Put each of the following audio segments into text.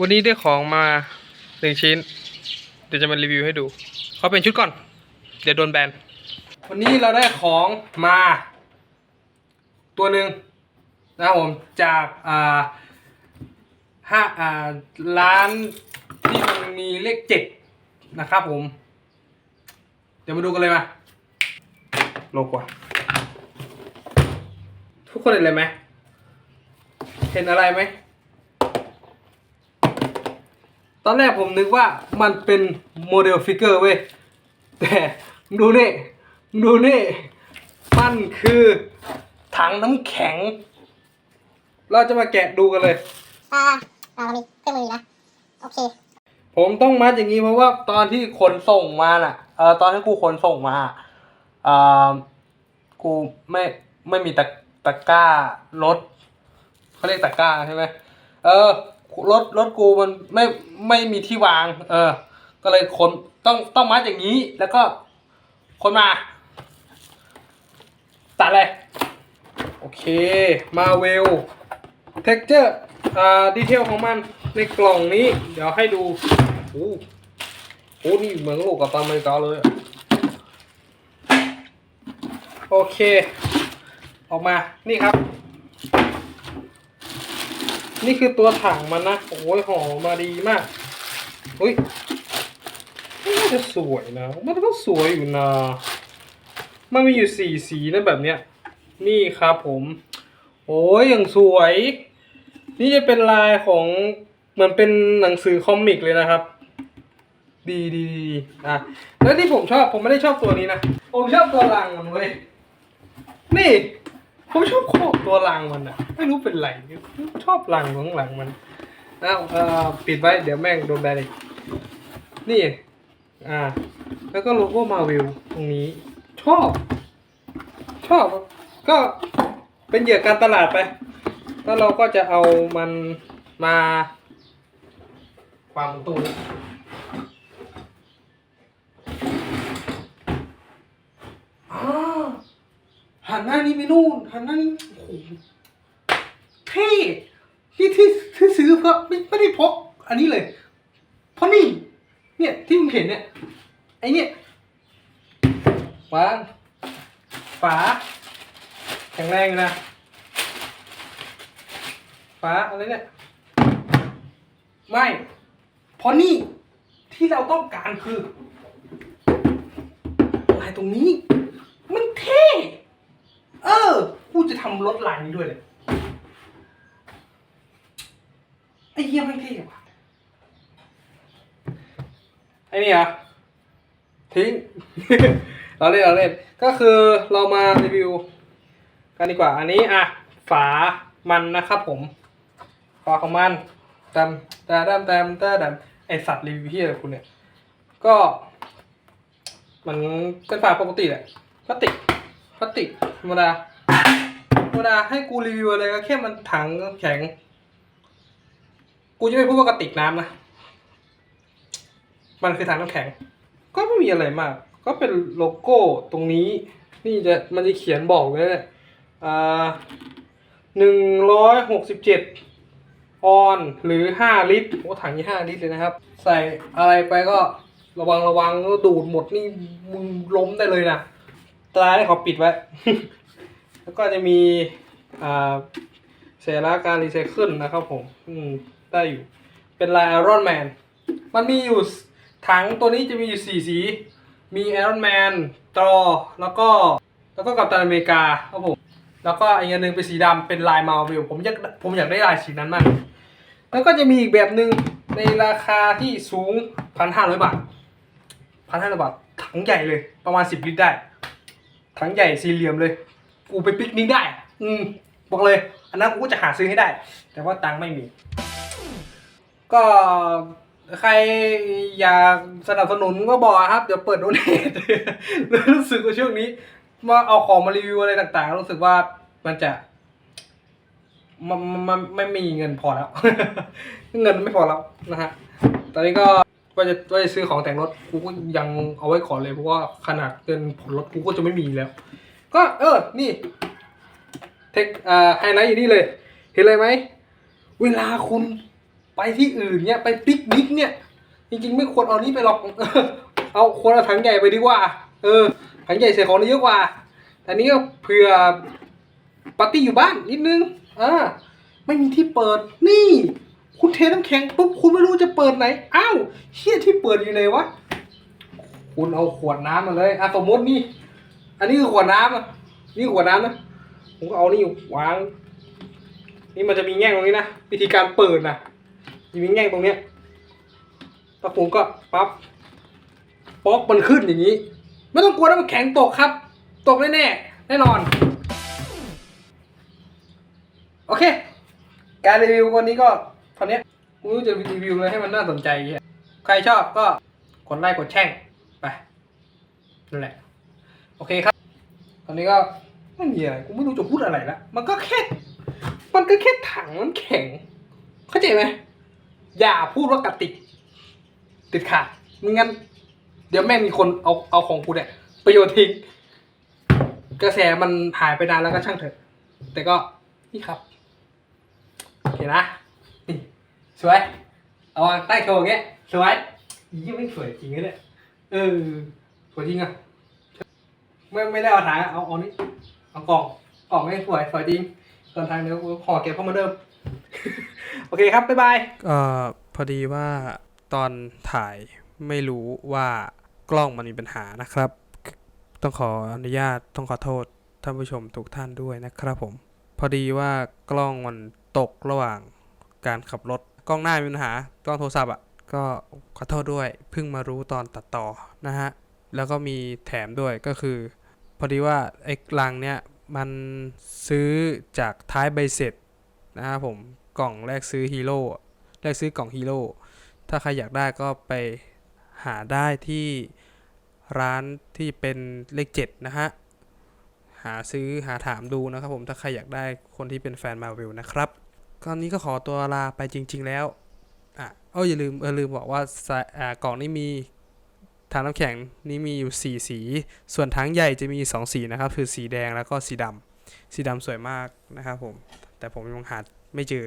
วันนี้ได้ของมาหนึ่งชิ้น เดี๋ยวจะมารีวิวให้ดูเขาเป็นชุดก่อน เดี๋ยวโดนแบน วันนี้เราได้ของมา ตัวหนึ่งนะครับผมจากอ่าห้าอ่าร้านที่มันมีเลขเจ็ดนะครับผม เดี๋ยวมาดูกันเลยมาโลกว่า ทุกคนเห็นอะไรไหมเห็นอะไรไหม ตอนแรกผมนึกว่ามันเป็นโมเดลฟิกเกอร์เว้ย แต่มึงดูนี่มึงดูนี่ มันคือถังน้ำแข็ง เราจะมาแกะดูกันเลย อ่าเรามีเครื่องมืออยู่นะ โอเค ผมต้องมัดอย่างนี้เพราะว่าตอนที่ขนส่งมาน่ะ เออตอนที่กูขนส่งมาอ่ากูไม่ไม่มีตะตะกร้ารถเขาเรียกตะกร้าใช่ไหมเออ รถรถกูมันไม่ไม่มีที่วาง เออ ก็เลยขนต้องต้องมัดอย่างนี้ แล้วก็ขนมา ตัดเลย โอเค มาเวลเท็กเจอร์อ่าดีเทลของมันในกล่องนี้ เดี๋ยวให้ดูโอ้โหนี่เหมือนลูกกับตาอเมริกาเลย โอเค ออกมา นี่ครับ นี่คือตัวถังมันนะ โอ้ยห่อมาดีมากอุ้ยนี่น่าจะสวยนะ มันก็สวยอยู่นะ มันมีอยู่สี่สีนะแบบเนี้ย นี่ครับผม โอ้ยอย่างสวย นี่จะเป็นลายของเหมือนเป็นหนังสือคอมิกเลยนะครับ ดีดีดีอะ แล้วที่ผมชอบผมไม่ได้ชอบตัวนี้นะ ผมชอบตัวรังมันเว้ย นี่ ผมชอบขอบตัวรังมันอะไม่รู้เป็นไรชอบรังของหลังมันอ้าวเอ่อปิดไว้เดี๋ยวแม่งโดนแบนอีกนี่อ่า แล้วก็โลโก้มาวิลตรงนี้ ชอบ ชอบ ก็เป็นเหยื่อการตลาดไป แล้วเราก็จะเอามันมาวางตู้นี้อ้าว หันหน้านี้ไปนู่นหันหน้านี้โอ้โหเท่ที่ที่ที่ซื้อเพราะไม่ไม่ได้เพราะอันนี้เลย เพราะนี่ เนี่ยที่มึงเห็นเนี่ยไอเนี่ยวางฝาแข็งแรงอยู่นะฟ้าอะไรเนี่ยไม่เพราะนี่ที่เราต้องการคือลายตรงนี้เท่ เออ กูจะ ทำรถลายนี้ด้วยเลยไอ้เหี้ยไม่เท่ว่ะไอ้นี่อะทิ้ง เราเล่นเราเล่นก็คือเรามารีวิว กันดีกว่า อันนี้อะ ฝามันนะครับผม ฝาของมันตามตาดามตามตาดามไอสัตว์รีวิวที่อะไรคุณเนี่ย ก็ มันเป็นฝาปกติแหละพลาสติกพลาสติกธรรมดา รรมดาให้กูรีวิวอะไรก็แค่มันถังแข็ง กูจะไม่พูดว่ากระติกน้ำนะ มันคือถังน้ำแข็ง ก็ไม่มีอะไรมาก ก็เป็นโลโก้ตรงนี้ นี่จะมันจะเขียนบอกเลยเนี่ยอ่าหนึ่งร้อยหกสิบเจ็ดออนหรือห้าลิตรโอ้ถังนี้ห้าลิตรเลยนะครับ ใส่อะไรไปก็ระวังระวังก็ดูดหมดนี่มึงล้มได้เลยนะตราได้ขอปิดไว้ แล้วก็จะมีอ่าเสราการรีไซเคิลนะครับผมอืมได้อยู่ เป็นลายไอรอนแมนมันมีอยู่ถังตัวนี้จะมีอยู่สี่สี มีไอรอนแมนตรอแล้วก็แล้วก็กัปตันอเมริกาครับผมแล้วก็อีกอันหนึ่งเป็นสีดำเป็นลายมาวิลผมอยากผมอยากได้ลายสีนั้นมาก แล้วก็จะมีอีกแบบหนึ่งในราคาที่สูงพันห้าร้อยบาทพันห้าร้อยบาทถังใหญ่เลยประมาณสิบลิตรได้ถังใหญ่สี่เหลี่ยมเลย กูไปปิกนิกได้ อืมบอกเลย อันนั้นกูก็จะหาซื้อให้ได้ แต่ว่าตังค์ไม่มี ก็ใครอยากสนับสนุนก็บอกครับ เดี๋ยวเปิดโดเนทรู้สึกว่าช่วงนี้ว่าเอาของมารีวิวอะไรต่างๆ รู้สึกว่ามันจะมันมันไม่มีเงินพอแล้ว เงินไม่พอแล้วนะฮะ ตอนนี้ก็ว่าจะว่าจะซื้อของแต่งรถกูก็ยังเอาไว้ขอเลยเพราะว่าขนาดเงินผลรถกูก็จะไม่มีแล้ว ก็เออ นี่ เทคอ่าไฮไลท์อยู่นี่เลย เห็นเลยไหม เวลาคุณไปที่อื่นเนี่ย ไปปิกนิกเนี่ย จริงๆ ไม่ควรเอานี้ไปหรอก เอาควรเอาถังใหญ่ไปดีกว่า เออ ถังใหญ่ใส่ของได้เยอะกว่า แต่นี้ก็เผื่อปาร์ตี้อยู่บ้านนิดนึง อ่า ไม่มีที่เปิด นี่ คุณเทน้ำแข็งปุ๊บ คุณไม่รู้จะเปิดไหน อ้าวเชี่ยที่เปิดอยู่ไหนวะ คุณเอาขวดน้ำมาเลย อะสมมตินี่ อันนี้คือขวดน้ำอะนี่ขวดน้ำนะผมก็เอานี่วาง นี่มันจะมีแง่งตรงนี้นะวิธีการเปิดนะจะมีแง่งตรงเนี้ยแล้วผมก็ปั๊บป๊อกมันขึ้นอย่างนี้ ไม่ต้องกลัวนะมันแข็งตกครับ ตกแน่แน่แน่นอน โอเค การรีวิววันนี้ก็เท่านี้ไม่รู้จะรีวิวอะไรให้มันน่าสนใจ ใครชอบก็กดไลค์กดแช่งไปนั่นแหละ โอเคครับ ตอนนี้ก็ไม่มีอะไรกูไม่รู้จะพูดอะไรละมันก็แค่ มันก็แค่ถังน้ำแข็ง เข้าใจไหมอย่าพูดว่ากระติก ติดขาดไม่งั้น เดี๋ยวแม่งมีคนเอาเอาของกูเนี่ยไปโยชน์ทิ้งกระแสมันหายไปนานแล้วก็ช่างเถอะ แต่ก็นี่ครับโอเคนะนี่สวย เอาวางใต้โชว์เงี้ยสวยยี่ไม่สวยจริงเนี่ยเออสวยจริงอะ ไม่ไม่ได้เอาถังเอาเอานี่เอากล่องกล่องไม่สวยสวยจริงส่วนทางเดี๋ยวห่อเก็บเข้ามาเดิม โอเคครับ บ๊ายบาย เอ่อพอดีว่าตอนถ่ายไม่รู้ว่ากล้องมันมีปัญหานะครับ ต้องขออนุญาตต้องขอโทษท่านผู้ชมทุกท่านด้วยนะครับผม พอดีว่ากล้องมันตกระหว่างการขับรถ กล้องหน้ามีปัญหากล้องโทรศัพท์อะก็ขอโทษด้วยเพิ่งมารู้ตอนตัดต่อนะฮะ แล้วก็มีแถมด้วยก็คือ พอดีว่าไอ้ลังเนี่ยมันซื้อจากท้ายใบเสร็จนะครับผมกล่องแรกซื้อฮีโร่แรกซื้อกล่องฮีโร่ถ้าใครอยากได้ก็ไปหาได้ที่ร้านที่เป็นเลขเจ็ดนะฮะ หาซื้อหาถามดูนะครับผมถ้าใครอยากได้คนที่เป็นแฟนมาวิลนะครับคราวนี้ก็ขอตัวลาไปจริง ๆ แล้วอะเอ้าอย่าลืมเออลืมบอกว่าสายอ่ากล่องนี้มี ถังน้ำแข็งนี้มีอยู่ 4 สี ส่วนถังใหญ่จะมี 2 สีนะครับ คือสีแดงแล้วก็สีดำสีดำสวยมากนะครับผม แต่ผมยังหาไม่เจอ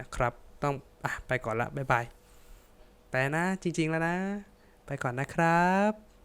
นะครับ ต้องอะไปก่อนละบ๊ายบายไปนะจริงๆแล้วนะ ไปก่อนนะครับ